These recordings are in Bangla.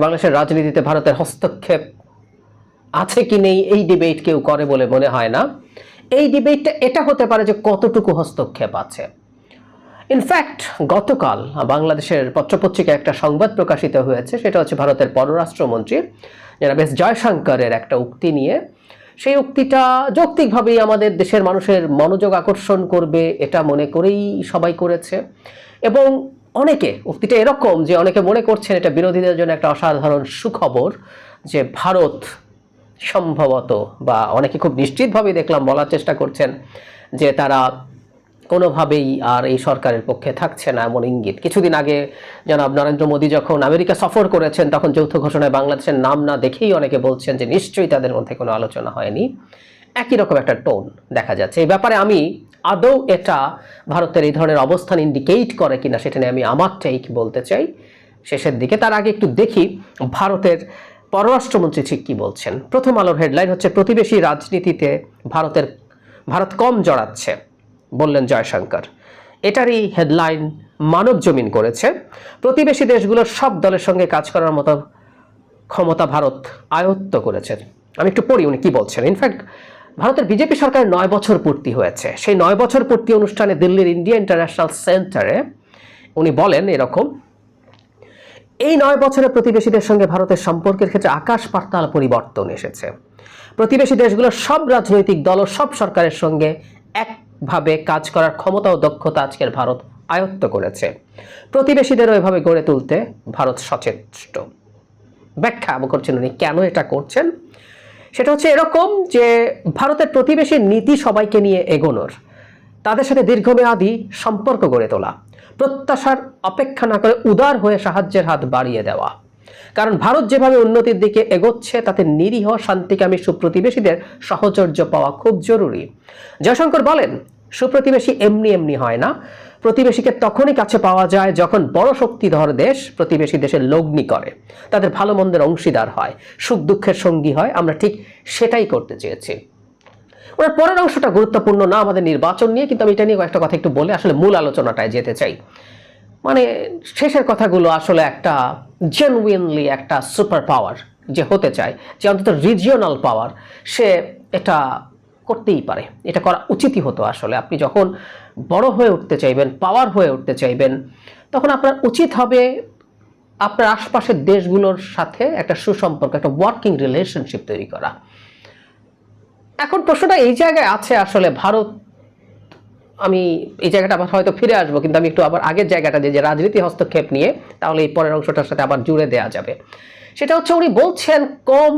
বাংলাদেশের রাজনীতিতে ভারতের হস্তক্ষেপ আছে কি নেই, এই ডিবেট কেউ করে বলে মনে হয় না। এই ডিবেটটা এটা হতে পারে যে কতটুকু হস্তক্ষেপ আছে। ইনফ্যাক্ট গতকাল বাংলাদেশের পত্রপত্রিকায় একটা সংবাদ প্রকাশিত হয়েছে, সেটা হচ্ছে ভারতের পররাষ্ট্রমন্ত্রী যারা বেশ জয়শঙ্করের একটা উক্তি নিয়ে। সেই উক্তিটা যৌক্তিকভাবেই আমাদের দেশের মানুষের মনোযোগ আকর্ষণ করবে, এটা মনে করেই সবাই করেছে। এবং অনেকে, উক্তিটা এরকম যে অনেকে মনে করছেন এটা বিরোধীদের জন্য একটা অসাধারণ সুখবর যে ভারত সম্ভবত বা অনেকে খুব নিশ্চিতভাবেই দেখলাম বলার চেষ্টা করছেন যে তারা কোনোভাবেই আর এই সরকারের পক্ষে থাকছে না এমন ইঙ্গিত। কিছুদিন আগে জনাব নরেন্দ্র মোদী যখন আমেরিকা সফর করেছেন, তখন যৌথ ঘোষণায় বাংলাদেশের নাম না দেখেই অনেকে বলছেন যে নিশ্চয়ই তাদের মধ্যে কোনো আলোচনা হয়নি। একই রকম একটা টোন দেখা যাচ্ছে। এই ব্যাপারে আমি আদৌ এটা ভারতের এই ধরনের অবস্থান ইন্ডিকেট করে কিনা সেটা নিয়ে আমি আমার টেক বলতে চাই। শেষের দিকে তার আগে একটু দেখি ভারতের পররাষ্ট্রমন্ত্রী ঠিক কি বলছেন। প্রথম আলোর হেডলাইন হচ্ছে, প্রতিবেশী রাজনীতিতে ভারতের, ভারত কম জড়াচ্ছে। বললেন জয়শঙ্কর। এটারই হেডলাইন মানব জমিন করেছে। প্রতিবেশী দেশগুলোর সব দলের সঙ্গে কাজ করার মতো ক্ষমতা ভারত আয়ত্ত করেছে। আমি একটু পড়ি উনি কি বলছেন। ইনফ্যাক্ট ভারতের বিজেপি সরকারের নয় বছর পূর্তি হয়েছে। সেই নয় বছর পূর্তি অনুষ্ঠানে দিল্লির ইন্ডিয়া ইন্টারন্যাশনাল সেন্টারে উনি বলেন এরকম, এই নয় বছরে প্রতিবেশীদের সঙ্গে ভারতের সম্পর্কের ক্ষেত্রে আকাশ পাতাল পরিবর্তন এসেছে। প্রতিবেশী দেশগুলোর সব রাজনৈতিক দল সব সরকারের সঙ্গে একভাবে কাজ করার ক্ষমতা ও দক্ষতা আজকের ভারত আয়ত্ত করেছে। প্রতিবেশীদেরও এভাবে গড়ে তুলতে ভারত সচেষ্ট। ব্যাখ্যা করছেন উনি কেন এটা করছেন? সেটা হচ্ছে এরকম যে ভারতের প্রতিবেশী নীতি সবাইকে নিয়ে এগোনোর, তাদের সাথে দীর্ঘমেয়াদী সম্পর্ক গড়ে তোলা, প্রত্যাশার অপেক্ষা না করে উদার হয়ে সাহায্যের হাত বাড়িয়ে দেওয়া। কারণ ভারত যেভাবে উন্নতির দিকে এগোচ্ছে, তাতে নিরীহ, শান্তিকামী সুপ্রতিবেশীদের সহচর্য পাওয়া খুব জরুরি। জয়শঙ্কর বলেন, সুপ্রতিবেশী এমনি এমনি হয় না। প্রতিবেশীকে তখনই কাছে পাওয়া যায় যখন বড় শক্তিধর দেশ প্রতিবেশী দেশের লগ্নি করে। তাদের ভালো মন্দের অংশীদার হয়, সুখ দুঃখের সঙ্গী হয়, আমরা ঠিক সেটাই করতে চেয়েছি। ওনার পরের অংশটা গুরুত্বপূর্ণ, না আমাদের নির্বাচন নিয়ে, কিন্তু আমি এটা নিয়ে কয়েকটা কথা একটু বলে আসলে মূল আলোচনাটায় যেতে চাই। মানে শেষের কথাগুলো আসলে একটা জেনুইনলি একটা সুপার পাওয়ার যে হতে চায়, যে অন্তত রিজিওনাল পাওয়ার সে এটা করতেই পারে। এটা করা উচিতই হতো আসলে। আপনি যখন বড় হয়ে উঠতে চাইবেন পাওয়ার হয়ে উঠতে চাইবেন, তখন আপনার উচিত হবে আপনার আশপাশের দেশগুলোর সাথে একটা সুসম্পর্ক, একটা ওয়ার্কিং রিলেশনশিপ তৈরি করা। এখন প্রশ্নটা এই জায়গায় আছে আসলে ভারত, আমি এই জায়গাটা আবার হয়তো ফিরে আসব, কিন্তু আমি একটু আবার আগের জায়গাটা যে যে রাজনীতি হস্তক্ষেপ নিয়ে, তাহলে এই পরের অংশটার সাথে আবার জুড়ে দেওয়া যাবে। সেটা হচ্ছে উনি বলছেন, কম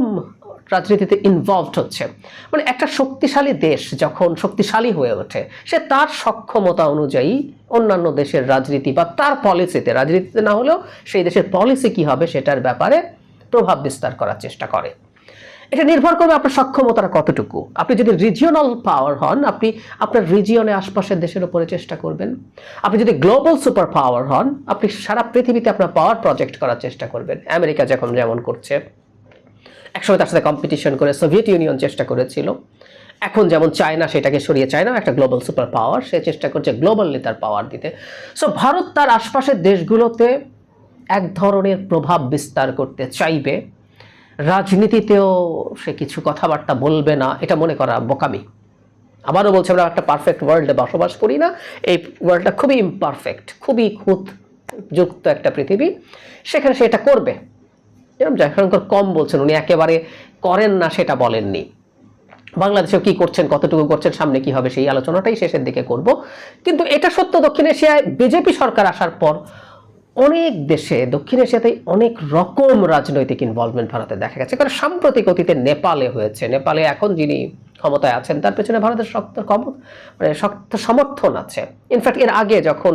রাজনীতিতে ইনভলভড হচ্ছে। মানে একটা শক্তিশালী দেশ যখন শক্তিশালী হয়ে ওঠে, সে তার সক্ষমতা অনুযায়ী অন্যান্য দেশের রাজনীতি বা তার পলিসিতে রাজনীতিতে না হলেও সেই দেশের পলিসি কি হবে সেটার ব্যাপারে প্রভাব বিস্তার করার চেষ্টা করে। এটা নির্ভর করবে আপনার সক্ষমতাটা কতটুকু। আপনি যদি রিজিওনাল পাওয়ার হন, আপনি আপনার রিজিয়নে আশপাশের দেশের উপরে চেষ্টা করবেন। আপনি যদি গ্লোবাল সুপার পাওয়ার হন, আপনি সারা পৃথিবীতে আপনার পাওয়ার প্রজেক্ট করার চেষ্টা করবেন। আমেরিকা যখন যেমন করছে। একসময় তার সাথে কম্পিটিশন করে সোভিয়েত ইউনিয়ন চেষ্টা করেছিল। এখন যেমন চায়না, সেটাকে সরিয়ে চায়না একটা গ্লোবাল সুপার পাওয়ার সে চেষ্টা করছে গ্লোবালি তার পাওয়ার দিতে। সো ভারত তার আশপাশের দেশগুলোতে এক ধরনের প্রভাব বিস্তার করতে চাইবে। রাজনীতিতেও সে কিছু কথাবার্তা বলবে না, এটা মনে করা বোকামি। আবারও বলছি, আমরা একটা পারফেক্ট ওয়ার্ল্ডে বসবাস করি না। এই ওয়ার্ল্ডটা খুবই ইমপারফেক্ট খুবই খুঁত যুক্ত একটা পৃথিবী। সেখানে সে এটা করবে। এরকম জয়শঙ্কর কম বলছেন, উনি একেবারে করেন না সেটা বলেননি। বাংলাদেশেও কি করছেন, কতটুকু করছেন, সামনে কি হবে সেই আলোচনাটাই শেষের দিকে করব। কিন্তু এটা সত্য দক্ষিণ এশিয়ায় বিজেপি সরকার আসার পর অনেক দেশে, দক্ষিণ এশিয়াতে অনেক রকম রাজনৈতিক ইনভলভমেন্ট ভারতে দেখা গেছে। কারণ সাম্প্রতিক অতীতে নেপালে হয়েছে। নেপালে এখন যিনি ক্ষমতায় আছেন, তার পেছনে ভারতের শক্ত মানে শক্ত সমর্থন আছে। ইনফ্যাক্ট এর আগে যখন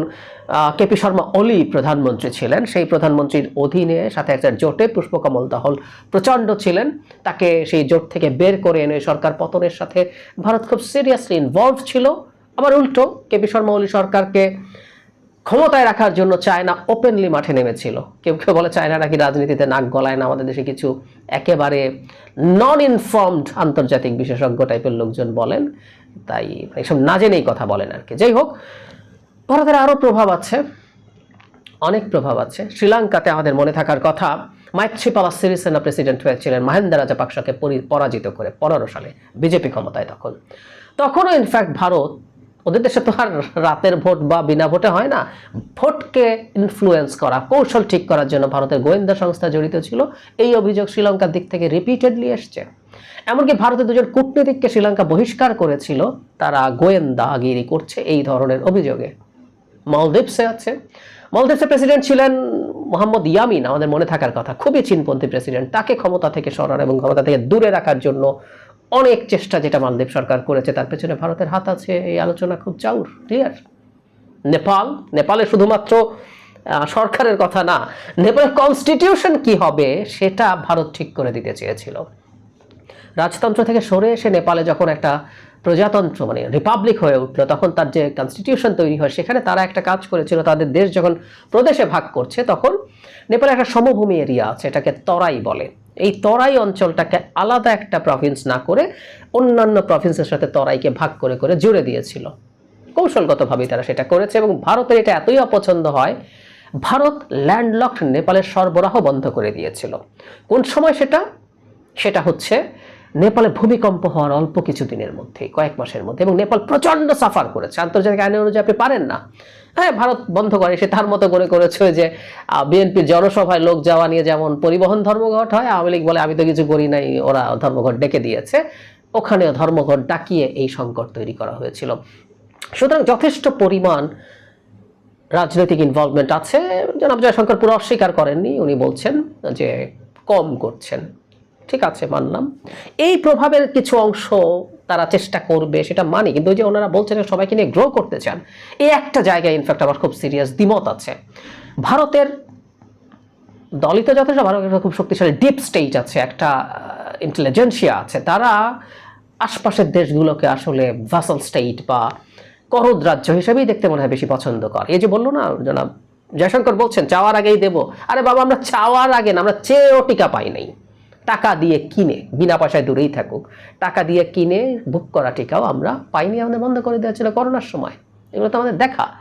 কেপি শর্মা অলি প্রধানমন্ত্রী ছিলেন, সেই প্রধানমন্ত্রীর অধীনে সাথে একটা জোটে পুষ্পকমল দহল প্রচণ্ড ছিলেন। তাকে সেই জোট থেকে বের করে এনে সরকার পতনের সাথে ভারত খুব সিরিয়াসলি ইনভলভ ছিল। আবার উল্টো, কেপি শর্মা অলি সরকারকে ক্ষমতায় রাখার জন্য চায়না ওপেনলি মাঠে নেমেছিল। কেউ কেউ বলে চায়না নাকি রাজনীতিতে নাক গলায় না, আমাদের দেশে কিছু একেবারে নন ইনফর্মড আন্তর্জাতিক বিশেষজ্ঞ টাইপের লোকজন বলেন। তাই এইসব না জেনেই কথা বলেন আর কি। যাই হোক, ভারতের আরও প্রভাব আছে, অনেক প্রভাব আছে। শ্রীলঙ্কাতে আমাদের মনে থাকার কথা মাইত্রিপালা সিরিসেনা প্রেসিডেন্ট হয়েছিলেন মহেন্দ্র রাজাপাকসাকে পরি- পরাজিত করে, পনেরো সালে বিজেপি ক্ষমতায় তখন। তখনও ইনফ্যাক্ট ভারত ওদের দেশে তো আর রাতের ভোট বা বিনা ভোটে হয় না। ভোটকে ইনফ্লুয়েন্স করা, কৌশল ঠিক করার জন্য ভারতের গোয়েন্দা সংস্থা জড়িত ছিল। এই অভিযোগ শ্রীলঙ্কার দিক থেকে রিপিটেডলি এসছে। এমনকি ভারতের দুজন কূটনীতিককে শ্রীলঙ্কা বহিষ্কার করেছিল, তারা গোয়েন্দাগিরি করছে এই ধরনের অভিযোগে। মলদ্বীপসে আছে। মালদ্বীপসের প্রেসিডেন্ট ছিলেন মোহাম্মদ ইয়ামিন, আমাদের মনে থাকার কথা। খুবই চীনপন্থী প্রেসিডেন্ট তাকে ক্ষমতা থেকে সরার এবং ক্ষমতা থেকে দূরে রাখার জন্য অনেক চেষ্টা যেটা মালদ্বীপ সরকার করেছে, তার পেছনে ভারতের হাত আছে এই আলোচনা খুব চাউর ক্লিয়ার নেপাল, নেপালে শুধুমাত্র সরকারের কথা না, নেপালের কনস্টিটিউশন কি হবে সেটা ভারত ঠিক করে দিতে চেয়েছিল। রাজতন্ত্র থেকে সরে এসে নেপালে যখন একটা প্রজাতন্ত্র মানে রিপাবলিক হয়ে উঠল, তখন তার যে কনস্টিটিউশন তৈরি হয়, সেখানে তারা একটা কাজ করেছিল, তাদের দেশ যখন প্রদেশে ভাগ করছে, তখন নেপালে একটা সমভূমি এরিয়া আছে, এটাকে তরাই বলে। এই তরাই অঞ্চলটাকে আলাদা একটা প্রভিন্স না করে অন্যান্য প্রভিন্সের সাথে তরাইকে ভাগ করে করে জুড়ে দিয়েছিল। কৌশলগতভাবেই তারা সেটা করেছে এবং ভারতের এটা এতই অপছন্দ হয়, ভারত ল্যান্ডলকড নেপালের সরবরাহ বন্ধ করে দিয়েছিল। কোন সময় সেটা? সেটা হচ্ছে নেপালে ভূমিকম্প হওয়ার অল্প কিছু দিনের মধ্যে, কয়েক মাসের মধ্যে, এবং নেপাল প্রচণ্ড সাফার করেছে। আন্তর্জাতিক আইন অনুযায়ী আপনি পারেন না। হ্যাঁ ভারত বন্ধ করে সে তার মতো করে করেছে যে বিএনপির জনসভায় লোক যাওয়া নিয়ে যেমন পরিবহন ধর্মঘট হয়, আওয়ামী লীগ বলে, আমি তো কিছু করি নাই, ওরা ধর্মঘট ডেকে দিয়েছে। ওখানে ধর্মঘট ডাকিয়ে এই সংকট তৈরি করা হয়েছিল। সুতরাং যথেষ্ট পরিমাণ রাজনৈতিক ইনভলভমেন্ট আছে। জনাব জয়শঙ্কর পুরো অস্বীকার করেননি। উনি বলছেন যে কম করছেন। ঠিক আছে, মানলাম। এই প্রভাবের কিছু অংশ তারা চেষ্টা করবে, সেটা মানি। কিন্তু ওই যে ওনারা বলছেন সবাইকে নিয়ে গ্রো করতে চান, এই একটা জায়গায় ইনফ্যাক্ট আমার খুব সিরিয়াস দ্বিমত আছে। ভারতের দলিত যথেষ্ট ভারতের খুব শক্তিশালী ডিপ স্টেট আছে, একটা ইন্টেলিজেন্সিয়া আছে। তারা আশপাশের দেশগুলোকে আসলে ভাসাল স্টেট বা করদ রাজ্য হিসেবেই দেখতে মনে হয় বেশি পছন্দ করে। এই যে বলল না, জনাব জয়শঙ্কর বলছেন, চাওয়ার আগেই দেবো। আরে বাবা, আমরা চাওয়ার আগে না, আমরা চেয়েও টিকা পাই নাই। টাকা দিয়ে কিনে, বিনা পয়সায় দূরেই থাকুক, টাকা দিয়ে কিনে বুক করা টিকাও আমরা পাইনি, আমাদের বন্ধ করে দেওয়া ছিল করোনার সময়। এগুলো তো আমাদের দেখা।